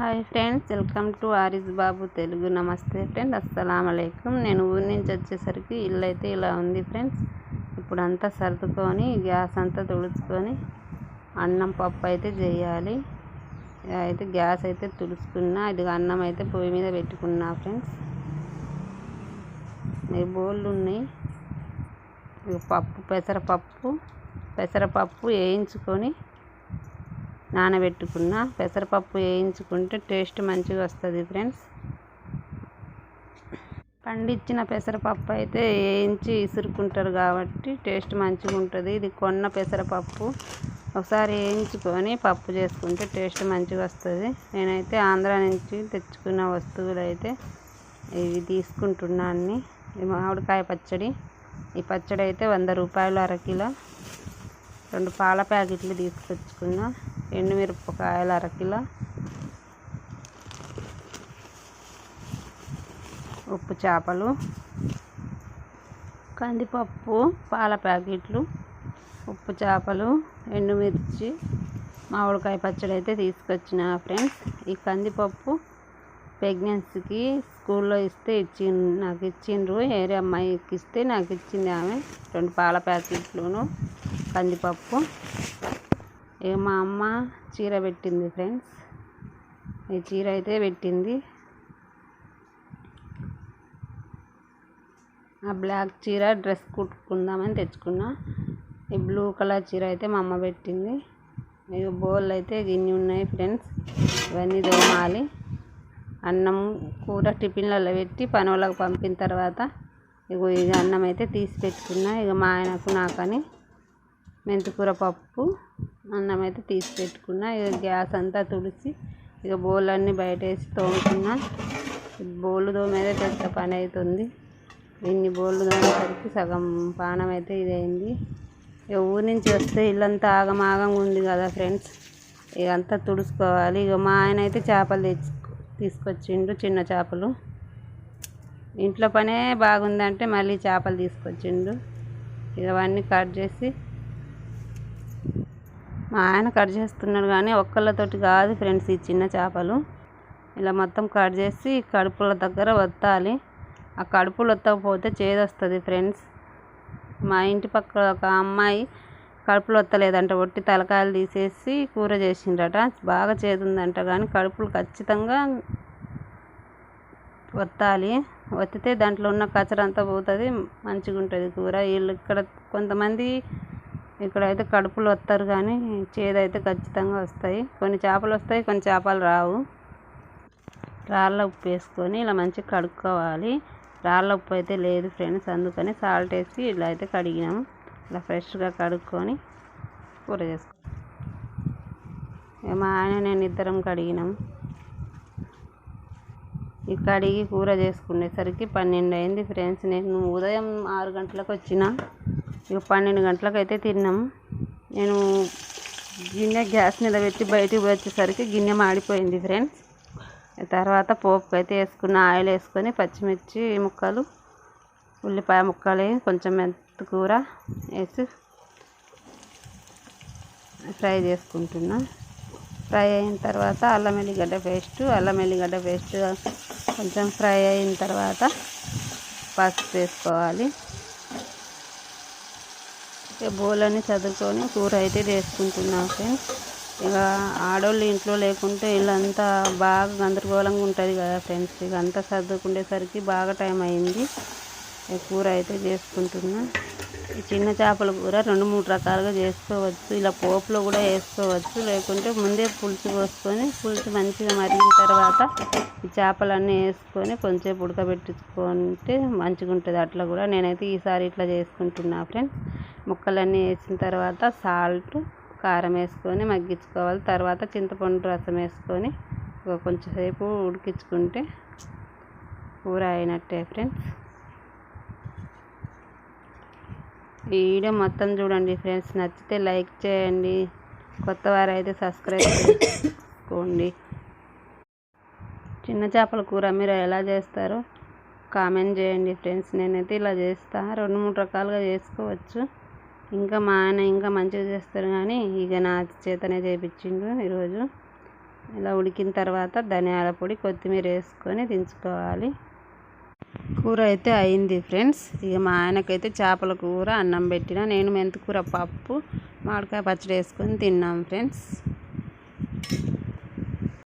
Hi friends welcome to Aris Babu Telugu. నమస్తే friend అస్సలం నేను ఊరి నుంచి వచ్చేసరికి ఇల్లు అయితే ఇలా ఉంది ఫ్రెండ్స్. ఇప్పుడు అంతా సర్దుకొని గ్యాస్ అంతా తుడుచుకొని అన్నం పప్పు అయితే చేయాలి. అయితే గ్యాస్ అయితే తుడుచుకున్నా ఇది అన్నం అయితే పొయ్యి మీద పెట్టుకున్నా ఫ్రెండ్స్. ఈ బోళ్ళు ఉన్నాయి. పప్పు పెసరపప్పు పెసరపప్పు వేయించుకొని నానబెట్టుకున్న పెసరపప్పు వేయించుకుంటే టేస్ట్ మంచిగా వస్తుంది ఫ్రెండ్స్. పండించిన పెసరపప్పు అయితే వేయించి ఇసురుకుంటారు కాబట్టి టేస్ట్ మంచిగా ఉంటుంది. ఇది కొన్న పెసరపప్పు. ఒకసారి వేయించుకొని పప్పు చేసుకుంటే టేస్ట్ మంచిగా వస్తుంది. నేనైతే ఆంధ్ర నుంచి తెచ్చుకున్న వస్తువులు అయితే ఇవి తీసుకుంటున్నా అన్ని. మామిడికాయ పచ్చడి. ఈ పచ్చడి అయితే వంద రూపాయలు అరకిలో. రెండు పాల ప్యాకెట్లు తీసుకొచ్చుకున్నా. ఎండుమిరపకాయలు అరకిలో ఉప్పు చేపలు. కందిపప్పు పాల ప్యాకెట్లు. ఉప్పు చేపలు ఎండుమిర్చి మామిడికాయ పచ్చడి అయితే తీసుకొచ్చిన ఫ్రెండ్స్. ఈ కందిపప్పు ప్రెగ్నెన్సీకి స్కూల్లో ఇస్తే ఇచ్చి నాకు ఇచ్చిండ్రు. ఏరే అమ్మాయికి ఇస్తే నాకు ఇచ్చింది ఆమె. రెండు పాల ప్యాకెట్లును కందిపప్పు. ఇక మా అమ్మ చీర పెట్టింది ఫ్రెండ్స్. ఈ చీర అయితే పెట్టింది. ఆ బ్లాక్ చీర డ్రెస్ కుట్టుకుందామని తెచ్చుకున్నా. ఈ బ్లూ కలర్ చీర అయితే మా అమ్మ పెట్టింది. ఇక బౌల్ అయితే గిన్నె ఉన్నాయి ఫ్రెండ్స్. ఇవన్నీ దోమాలి అన్నం కూర టిఫిన్లలో పెట్టి పని వాళ్ళకి పంపిన తర్వాత ఇగో ఇక అన్నం అయితే తీసి పెట్టుకున్నా. ఇక మా ఆయనకు నాకని మెంతికూర పప్పు అన్నం అయితే తీసి పెట్టుకున్నా. ఇక గ్యాస్ అంతా తుడిచి ఇక బౌల్ అన్నీ బయట వేసి తోముకున్నా బౌల్ తోమేదే పెద్ద పని అవుతుంది ఇన్ని బౌళ్ళు తోమేసరికి సగం పానం అయితే ఇదైంది. ఇక ఊరి నుంచి వస్తే ఇల్లంతా ఆగమాగంగా ఉంది కదా ఫ్రెండ్స్. ఇక అంతా తుడుచుకోవాలి. ఇక మా ఆయన అయితే చేపలు తెచ్చు తీసుకొచ్చిండు చిన్న చేపలు. ఇంట్లో పనే బాగుందంటే మళ్ళీ చేపలు తీసుకొచ్చిండు. ఇక అవన్నీ కట్ చేసి మా ఆయన కట్ చేస్తున్నాడు కానీ ఒక్కళ్ళతోటి కాదు ఫ్రెండ్స్ ఈ చిన్న చేపలు. ఇలా మొత్తం కట్ చేసి కడుపుల దగ్గర వత్తాలి. ఆ కడుపులు వత్తకపోతే చేదొస్తుంది ఫ్రెండ్స్. మా ఇంటి పక్క ఒక అమ్మాయి కడుపులు వత్తలేదంట. ఒట్టి తలకాయలు తీసేసి కూర చేసిండ్రట. బాగా చేదుందంట కానీ కడుపులు ఖచ్చితంగా వత్తాలి. వత్తితే దాంట్లో ఉన్న కచరంతా పోతుంది. మంచిగా ఉంటుంది కూర. వీళ్ళు ఇక్కడ కొంతమంది ఇక్కడైతే కడుపులు వస్తారు కానీ చేదైతే ఖచ్చితంగా వస్తాయి. కొన్ని చేపలు వస్తాయి కొన్ని చేపలు రావు. రాళ్ళ ఉప్పు వేసుకొని ఇలా మంచిగా కడుక్కోవాలి. రాళ్ళ ఉప్పు అయితే లేదు ఫ్రెండ్స్ అందుకని సాల్ట్ వేసి ఇలా అయితే కడిగినాము ఇలా ఫ్రెష్గా కడుక్కొని కూర చేసుకో మా ఆయన నేను ఇద్దరం కడిగినాం. ఈ కడిగి కూర చేసుకునేసరికి పన్నెండు అయింది ఫ్రెండ్స్. నేను ఉదయం ఆరు గంటలకు వచ్చిన. ఇక పన్నెండు గంటలకైతే తిన్నాం. నేను గిన్నె గ్యాస్ మీద పెట్టి బయటికి వచ్చేసరికి గిన్నె మాడిపోయింది ఫ్రెండ్స్. తర్వాత పోపు అయితే వేసుకున్న ఆయిల్ వేసుకొని పచ్చిమిర్చి ముక్కలు ఉల్లిపాయ ముక్కలు కొంచెం మెంత కూర వేసి ఫ్రై చేసుకుంటున్నా. ఫ్రై అయిన తర్వాత అల్లం ఎల్లిగడ్డ పేస్ట్ అల్లం ఎల్లిగడ్డ పేస్ట్ కొంచెం ఫ్రై అయిన తర్వాత పసుపు వేసుకోవాలి. ఇక బోలన్నీ చదువుకొని కూర అయితే చేసుకుంటున్నాను ఫ్రెండ్స్. ఇక ఆడవాళ్ళు ఇంట్లో లేకుంటే వీళ్ళంతా బాగా గందరగోళంగా ఉంటుంది కదా ఫ్రెండ్స్. ఇక అంతా సర్దుకునేసరికి బాగా టైం అయింది. కూర అయితే చేసుకుంటున్నా. ఈ చిన్న చేపల కూర రెండు మూడు రకాలుగా చేసుకోవచ్చు. ఇలా పోపులో కూడా వేసుకోవచ్చు. లేకుంటే ముందే పులుసు పోసుకొని పులుసు మంచిగా మరిగిన తర్వాత ఈ చేపలన్నీ వేసుకొని కొంచెంసేపు ఉడకబెట్టుకుంటే మంచిగా ఉంటుంది అట్లా కూడా నేనైతే ఈసారి ఇట్లా చేసుకుంటున్నా ఫ్రెండ్స్. ముక్కలన్నీ వేసిన తర్వాత సాల్ట్ కారం వేసుకొని మగ్గించుకోవాలి. తర్వాత చింతపండు రసం వేసుకొని కొంచెంసేపు ఉడికించుకుంటే కూర అయినట్టే ఫ్రెండ్స్. ఈ వీడియో మొత్తం చూడండి ఫ్రెండ్స్. నచ్చితే లైక్ చేయండి. కొత్త వారైతే సబ్స్క్రైబ్ చేసుకోండి. చిన్న చేపల కూర మీరు ఎలా చేస్తారో కామెంట్ చేయండి ఫ్రెండ్స్. నేనైతే ఇలా చేస్తా. రెండు మూడు రకాలుగా చేసుకోవచ్చు. ఇంకా మా ఆయన ఇంకా మంచిగా చేస్తారు కానీ ఇక నా చేతనే చేయించిండు ఈరోజు. ఇలా ఉడికిన తర్వాత ధనియాల పొడి కొత్తిమీర వేసుకొని దించుకోవాలి. కూర అయితే అయింది ఫ్రెండ్స్. ఇక మా ఆయనకైతే చేపల కూర అన్నం పెట్టిన. నేను మెంతికూర పప్పు మామిడికాయ పచ్చడి వేసుకొని తిన్నాం ఫ్రెండ్స్.